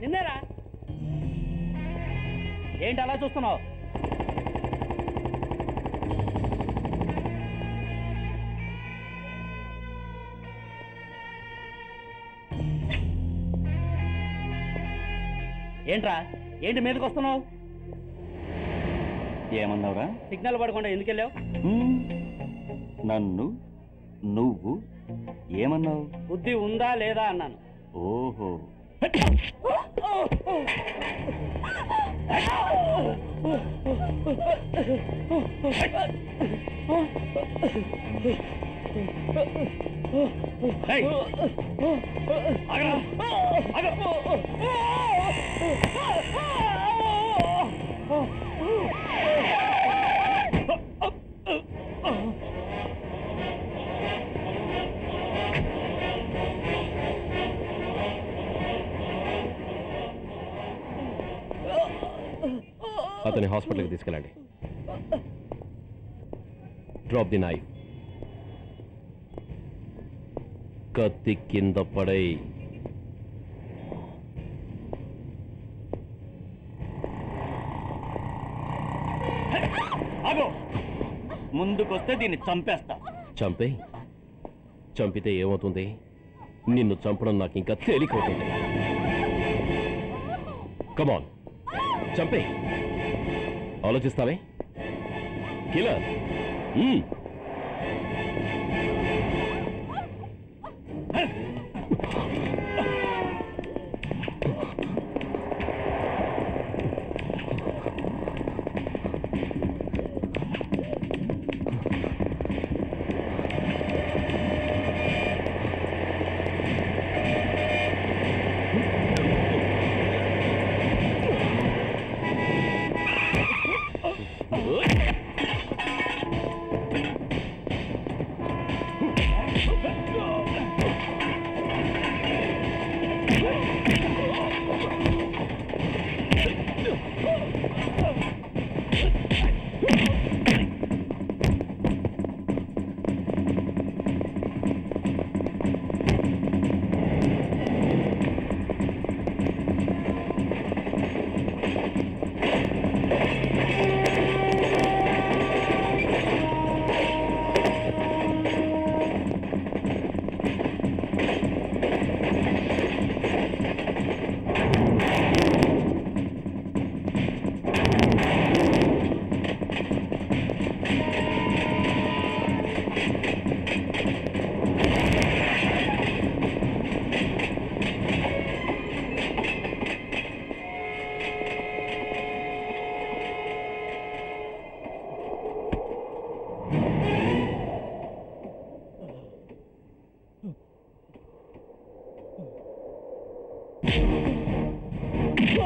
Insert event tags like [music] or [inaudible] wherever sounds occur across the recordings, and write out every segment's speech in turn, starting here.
నిన్నేరా? ఏంటి అలా చూస్తున్నావు? ఏంట్రా? ఏంటి మీదకి వస్తున్నావు? ఏమన్నావురా? సిగ్నల్ పడకుండా ఎందుకు వెళ్ళావు. నన్ను నువ్వు ఏమన్నావు బుద్ధి ఉందా లేదా అన్నాను ఓహో! ఆగరా! అతని హాస్పిటల్కి తీసుకెళ్ళండి. Drop the knife. కత్తి కింద పడై ముందుకొస్తే దీన్ని చంపేస్తా. చంపే చంపితే ఏమవుతుంది? నిన్ను చంపడం నాకు ఇంకా తేలికవుతుంది. కమాన్ చంపే ఆలోచిస్తావే? Killer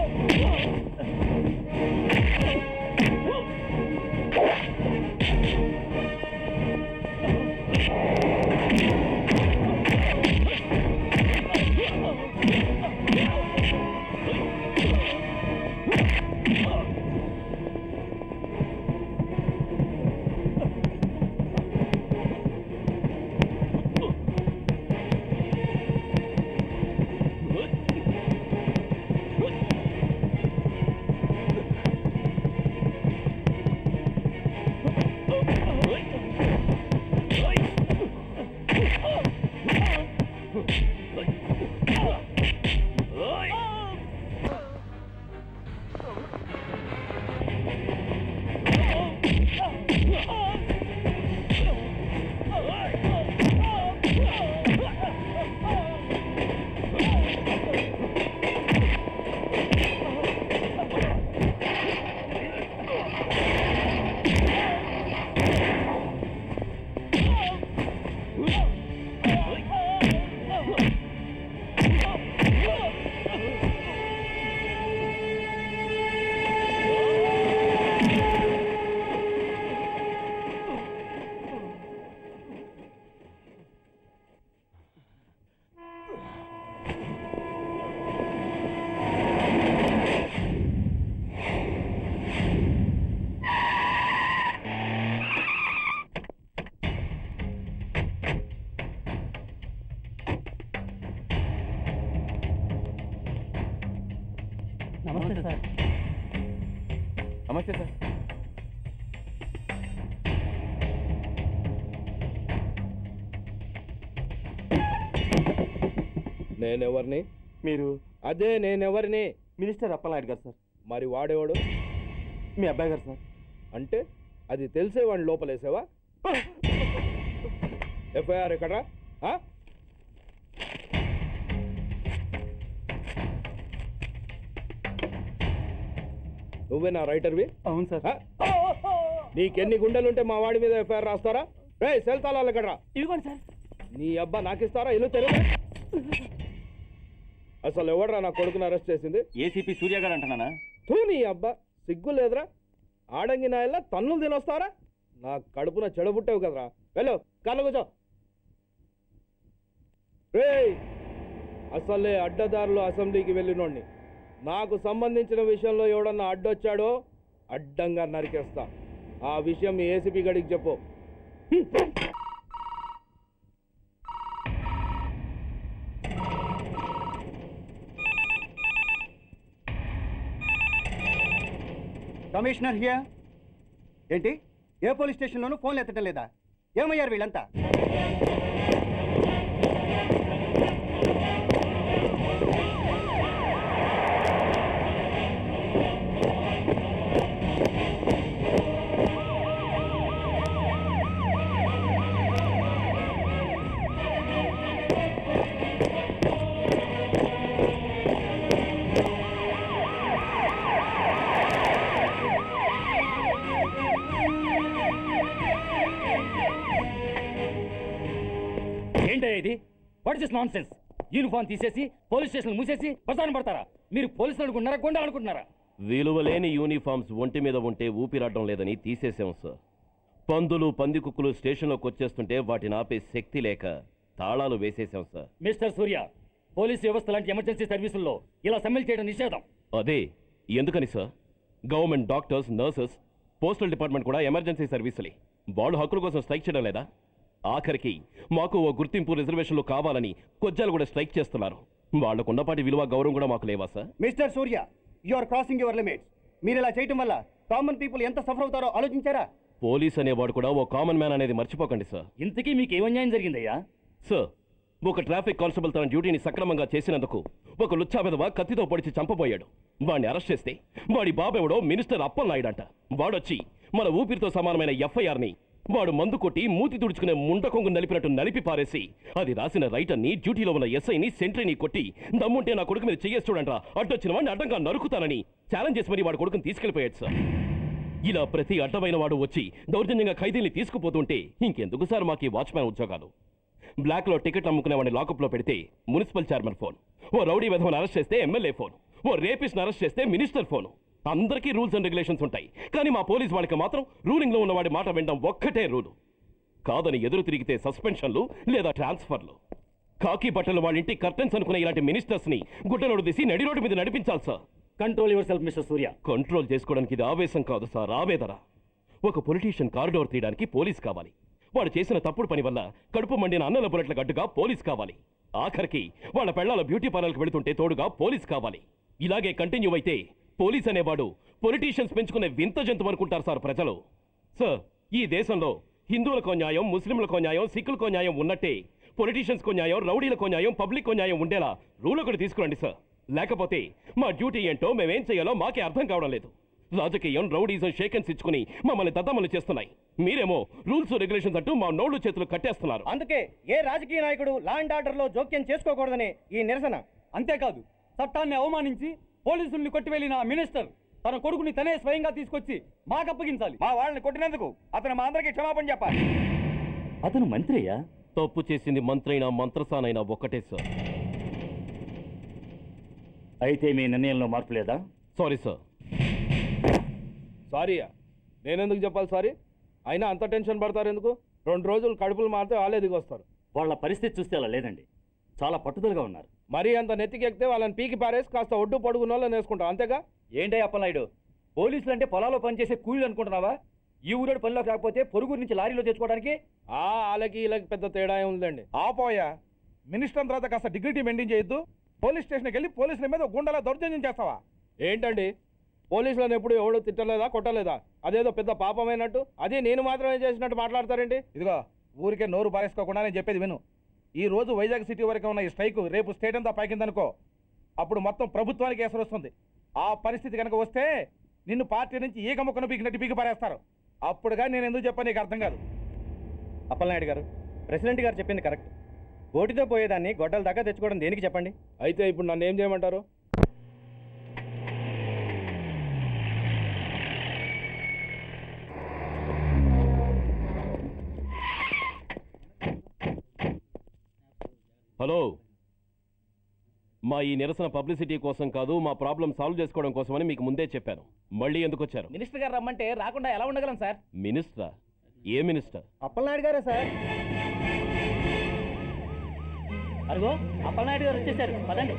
Whoa. Whoa. నమస్తే సార్. నమస్తే సార్. నేనెవరిని? మీరు? అదే నేనెవరిని? మినిస్టర్ అప్పలనాయుడు గారు సార్. మరి వాడేవాడు? మీ అబ్బాయి గారు సార్. అంటే అది తెలిసే వాడిని లోపలేసావా ఎఫ్ఐఆర్ ఎక్కడ్రా? నువ్వేనా రైటర్వి అవును సార్? నీకెన్ని గుండెలుంటే మా వాడి మీద ఎఫ్ఐఆర్ రాస్తారా? రే సెల్ తాళాలు ఎక్కడ్రా? ఇదిగోండి సార్. నీ అబ్బా నాకిస్తారా? ఇల్లు తెరువు? అసలు ఎవడ్రా నా కొడుకుని అరెస్ట్ చేసింది? ఏసీపీ సూర్య గారు అంటున్నానా? తూ నీ అబ్బా సిగ్గు లేదురా. ఆడంగి నాయల్లా తన్నులు తినొస్తారా? నా కడుపున చెడబుట్టావు కదరా. వెళ్ళు కళ్ళు కూర్చో. రేయ్ అసలే అడ్డదారులు అసెంబ్లీకి వెళ్ళినోడిని. నాకు సంబంధించిన విషయంలో ఎవడన్నా అడ్డొచ్చాడో అడ్డంగా నరికేస్తా. ఆ విషయం ఏసీపీ గడికి చెప్పు. Commissioner here. ఏంటి? ఏ పోలీస్ స్టేషన్లోనూ ఫోన్లు ఎత్తడం లేదా? ఏమయ్యారు వీళ్ళంతా? What is non sense uniform తీసేసి పోలీస్ స్టేషన్ మూసేసి బసాన పడతారా? మీరు పోలీసులు అనుకుంటున్నారా గుండా అనుకుంటున్నారా విలువలేని యూనిఫామ్స్ ఒంటి మీద ఉంటే ఊపిరాడడం లేదని తీసేసాం సార్ పందులు పందికుక్కులు స్టేషన్లోకి వచ్చేస్తుంటే వాటిని ఆపే శక్తి లేక తాళాలు వేసేసాం సార్ మిస్టర్ సూర్య పోలీస్ వ్యవస్థ లాంటి ఎమర్జెన్సీ సర్వీసుల్లో ఇలా సమ్మెలు చేయడం నిషేధం. అదే ఎందుకని sir government doctors nurses postal department కూడా ఎమర్జెన్సీ సర్వీసులే. వాళ్ళు హక్కుల కోసం స్ట్రైక్ చేయడం లేదా? ఆఖరికి మాకు ఓ గుర్తింపు రిజర్వేషన్లు కావాలని కొజ్జాలు కూడా స్ట్రైక్ చేస్తున్నారు. వాళ్ళకున్నపాటి విలువ గౌరవం కూడా మాకు లేవా sir? Mister Surya you are crossing your limits. మీరు ఇలా చేయటం వల్ల కామన్ పీపుల్ ఎంత సఫర్ అవుతారో ఆలోచించారా? పోలీస్ అనేవాడు కూడా ఓ కామన్ మ్యాన్ అనేది మర్చిపోకండి సార్. ఇంతకీ మీకు ఏం అన్యాయం జరిగిందయ్యా? సార్ ఒక ట్రాఫిక్ కానిస్టేబుల్ తన డ్యూటీని సక్రమంగా చేసినందుకు ఒక లుచ్చా విధవ కత్తితో పొడిచి చంపబోయాడు. వాడిని అరెస్ట్ చేస్తే వాడి బాబెవడో మినిస్టర్ అప్పలనాయుడంట వాడొచ్చి మన ఊపిరితో సమానమైన ఎఫ్ఐఆర్ని వాడు మందు కొట్టి మూతి తుడుచుకునే ముండకొంగు నలిపినట్టు నలిపి పారేసి అది రాసిన రైటర్ని డ్యూటీలో ఉన్న ఎస్ఐని సెంట్రీని కొట్టి దమ్ముంటే నా కొడుకు మీద చెయ్యేసి అడ్డొచ్చిన వాడిని అడ్డంగా నరుకుతానని ఛాలెంజ్ చేసి మరి వాడు కొడుకుని తీసుకెళ్ళిపోయాడు సార్. ఇలా ప్రతి అడ్డమైన వాడు వచ్చి దౌర్జన్యంగా ఖైదీని తీసుకుపోతుంటే ఇంకెందుకు సార్ మాకు ఈ వాచ్మ్యాన్ ఉద్యోగాలు? బ్లాక్లో టికెట్లు టికెట్ అమ్ముకునే వాడిని లాకప్లో పెడితే మున్సిపల్ చైర్మన్ ఫోన్ ఓ రౌడీ విధవను అరెస్ట్ చేస్తే ఎమ్మెల్యే ఫోన్ ఓ రేపిస్ట్ని అరెస్ట్ చేస్తే మినిస్టర్ ఫోను. అందరికీ రూల్స్ అండ్ రెగ్యులేషన్స్ ఉంటాయి. కానీ మా పోలీస్ వాళ్ళకి మాత్రం రూలింగ్లో ఉన్న వాడి మాట వినడం ఒక్కటే రూలు. కాదని ఎదురు తిరిగితే సస్పెన్షన్లు లేదా ట్రాన్స్ఫర్లు. కాకి బట్టలు వాళ్ళ ఇంటి కర్టెన్స్ అనుకునే ఇలాంటి మినిస్టర్స్ని గుడ్డలోడు తీసి నడి రోడ్డు మీద నడిపించాలి sir. Control yourself mister Surya control చేసుకోవడానికి ఇది ఆవేశం కాదు సార్. ఆవేదన. ఒక పొలిటీషియన్ కారిడోర్ తీయడానికి పోలీస్ కావాలి. వాడు చేసిన తప్పుడు పని వల్ల కడుపు మండిన అన్నల బుల్లెట్ల గడ్డుగా పోలీస్ కావాలి. ఆఖరికి వాళ్ళ పెళ్ళాల బ్యూటీ పార్లర్కి వెళుతుంటే తోడుగా పోలీస్ కావాలి. ఇలాగే కంటిన్యూ అయితే పోలీస్ అనేవాడు పొలిటీషియన్స్ పెంచుకునే వింత జంతువు అనుకుంటారు సార్ ప్రజలు. సార్ ఈ దేశంలో హిందువులకు న్యాయం ముస్లింలకు న్యాయం సిక్కులకు న్యాయం ఉన్నట్టే. పొలిటీషియన్స్కు న్యాయం రౌడీలకు న్యాయం పబ్లిక్కు న్యాయం ఉండేలా రూల్ ఒకటి తీసుకురండి సార్. లేకపోతే మా డ్యూటీ ఏంటో మేమేం చేయాలో మాకే అర్థం కావడం లేదు. రాజకీయం రౌడీజం షేకెన్స్ ఇచ్చుకుని మమ్మల్ని దద్దమలు చేస్తున్నాయి. మీరేమో రూల్స్ రెగ్యులేషన్స్ అంటూ మా నోళ్ళు చేతులు కట్టేస్తున్నారు. అందుకే ఏ రాజకీయ నాయకుడు లా అండ్ ఆర్డర్లో జోక్యం చేసుకోకూడదని ఈ నిరసన. అంతేకాదు చట్టాన్ని అవమానించి పోలీసుల్ని కొట్టివెళ్ళిన ఆ మినిస్టర్ తన కొడుకుని తనే స్వయంగా తీసుకొచ్చి మాకు అప్పగించాలి మా వాళ్ళని కొట్టినందుకు అతను మా అందరికీ క్షమాపణ చెప్పాలి. అతను మంత్రి అయ్యా తప్పు చేసింది మంత్రైనా మంత్రసానైనా ఒక్కటే సార్. అయితే మీ నిర్ణయంలో మార్పు లేదా? Sorry sir. సారీయా నేనెందుకు చెప్పాలి సారీ? అయినా అంత టెన్షన్ పడతారు ఎందుకు రెండు రోజులు కడుపులు మారితే వాళ్ళే దిగొస్తారు. వాళ్ళ పరిస్థితి చూస్తే అలా లేదండి. చాలా పట్టుదలగా ఉన్నారు. మరీ అంత నెత్తికెక్కితే వాళ్ళని పీకి పారేసి కాస్త ఒడ్డు పొడుగున్న వాళ్ళని వేసుకుంటాం అంతేగా? ఏంటయ్య అప్పలనాయుడు? పోలీసులు అంటే పొలాల్లో పనిచేసే కూలీలు అనుకుంటున్నావా? ఈ ఊరోడు పనిలోకి రాకపోతే పొరుగురు నుంచి లారీలో తెచ్చుకోవడానికి? ఆ వాళ్ళకి వీళ్ళకి పెద్ద తేడా ఏం ఉందండి ఆపోయా. మినిస్టర్ తర్వాత కాస్త డిగ్నిటీ మెయింటైన్ చేయొద్దు. పోలీస్ స్టేషన్కి వెళ్ళి పోలీసుల మీద గుండెలా దౌర్జన్యం చేస్తావా? ఏంటండి? పోలీసులను ఎప్పుడు ఎవడు తిట్టలేదా కొట్టలేదా? అదేదో పెద్ద పాపమైనట్టు? అది నేను మాత్రమే చేసినట్టు మాట్లాడతారేంటి? ఇదిగో ఊరికే నోరు పారేసుకోకుండా నేను చెప్పేది విను. ఈ రోజు వైజాగ్ సిటీ వరకు ఉన్న ఈ స్ట్రైక్ రేపు స్టేట్ అంతా పాకిందనుకో. అప్పుడు మొత్తం ప్రభుత్వానికి ఎసరు వస్తుంది. ఆ పరిస్థితి కనుక వస్తే నిన్ను పార్టీ నుంచి ఈగ ముక్కను పీకినట్టు పీకి పారేస్తారు. అప్పుడుగా నేను ఎందుకు చెప్పాను నీకు అర్థం కాదు. అప్పలనాయుడు గారు ప్రెసిడెంట్ గారు చెప్పింది కరెక్ట్. ఓటితో పోయేదాన్ని గొడ్డల దాకా తెచ్చుకోవడం దేనికి చెప్పండి? అయితే ఇప్పుడు నన్ను ఏం చేయమంటారు? హలో. మా ఈ నిరసన పబ్లిసిటీ కోసం కాదు మా ప్రాబ్లం సాల్వ్ చేసుకోవడం కోసమని మీకు ముందే చెప్పాను. మళ్ళీ ఎందుకు వచ్చారు? మినిస్టర్ గారు రమ్మంటే రాకుండా ఎలా ఉండగలం సార్? మినిస్టరా? ఏ మినిస్టర్? అప్పలనాయుడు గారే సార్. అదిగో అప్పలనాయుడు గారు వచ్చేసారు. పదండి.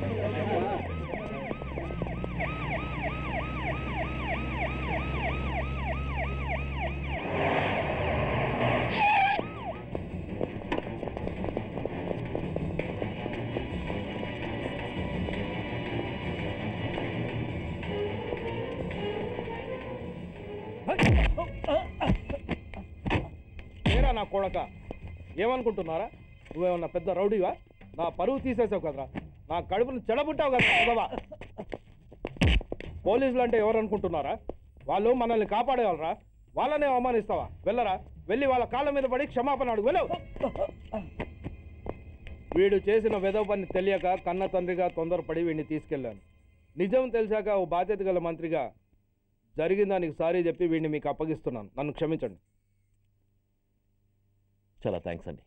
నా కొడక. ఏమనుకుంటున్నారా? నువ్వేమన్నా పెద్ద రౌడీవా? నా పరువు తీసేసావు కదరా. నా కడుపును చెడబుట్టావు కదా బాబా పోలీసులు అంటే ఎవరు అనుకుంటున్నారా వాళ్ళు మనల్ని కాపాడేవాళ్ళరా? వాళ్ళనే అవమానిస్తావా? వెళ్ళరా. వెళ్ళి వాళ్ళ కాళ్ళ మీద పడి క్షమాపణ అడుగు. వెళ్ళవు వీడు చేసిన వెధవ పని తెలియక కన్న తండ్రిగా తొందరపడి వీడిని తీసుకెళ్ళాను. నిజం తెలిసాక ఓ బాధ్యత గల మంత్రిగా జరిగిన దానికి సారీ చెప్పి వీడిని మీకు అప్పగిస్తున్నాను. నన్ను క్షమించండి. చాలా థ్యాంక్స్ అండి.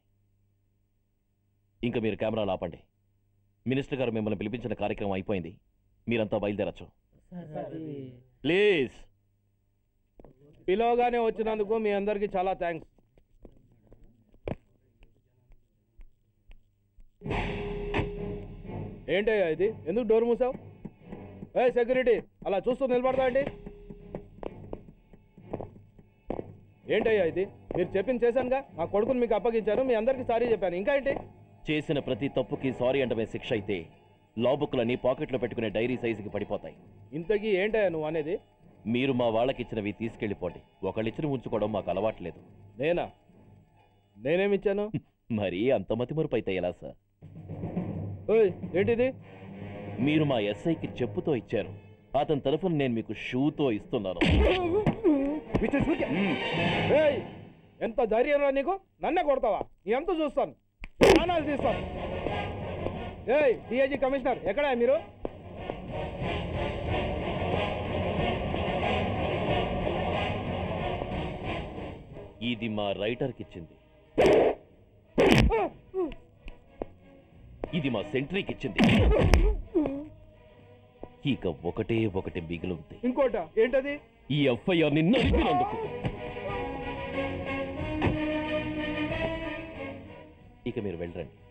ఇంకా మీరు కెమెరాలు ఆపండి మినిస్టర్ గారు మిమ్మల్ని పిలిపించిన కార్యక్రమం అయిపోయింది. మీరంతా బయలుదేరచ్చు. ప్లీజ్. పిలవగానే వచ్చినందుకు మీ అందరికీ చాలా థ్యాంక్స్ ఏంటయ్యా ఇది? ఎందుకు డోర్ మూసావు? ఏ సెక్యూరిటీ అలా చూస్తూ నిలబడతా అండి ఏంటయ్యా ఇది? మీరు చెప్పింది చేశానుగా. నా కొడుకుని మీకు అప్పగించాను. మీ అందరికీ సారీ చెప్పాను. ఇంకా ఏంటి? చేసిన ప్రతి తప్పుకి సారీ అంటమే శిక్ష అయితే లా బుక్లని పాకెట్లో పెట్టుకునే డైరీ సైజుకి పడిపోతాయి. ఇంతకీ ఏంటయ్యా నువ్వు అనేది? మీరు మా వాళ్ళకిచ్చినవి తీసుకెళ్ళిపోండి. ఒకళ్ళిచ్చిన ఉంచుకోవడం మాకు అలవాట్లేదు నేనా? నేనేమిచ్చాను [laughs] మరి అంత మతిమరుపు అయితే ఎలా సార్? ఏంటిది? మీరు మా ఎస్ఐకి చెప్పుతో ఇచ్చారు. అతని తరఫున నేను మీకు షూతో ఇస్తున్నాను. [laughs] ఎంత ధైర్యం రా నీకు? నన్నే కొడతావా? నీ ఎంత చూస్తాను. ప్రాణాలు తీస్తాను. ఏయ్ డిఐజీ కమిషనర్ ఎక్కడా మీరు? ఇది మా రైటర్కి ఇచ్చింది. ఇది మా సెంట్రీకి ఇచ్చింది. ఇక ఒకటే ఒకటి మిగిలింది ఇంకోట ఏంటది? ఈ ఎఫ్ఐఆర్ని నడిపినందుకు ఇక మీరు వెళ్ళరండి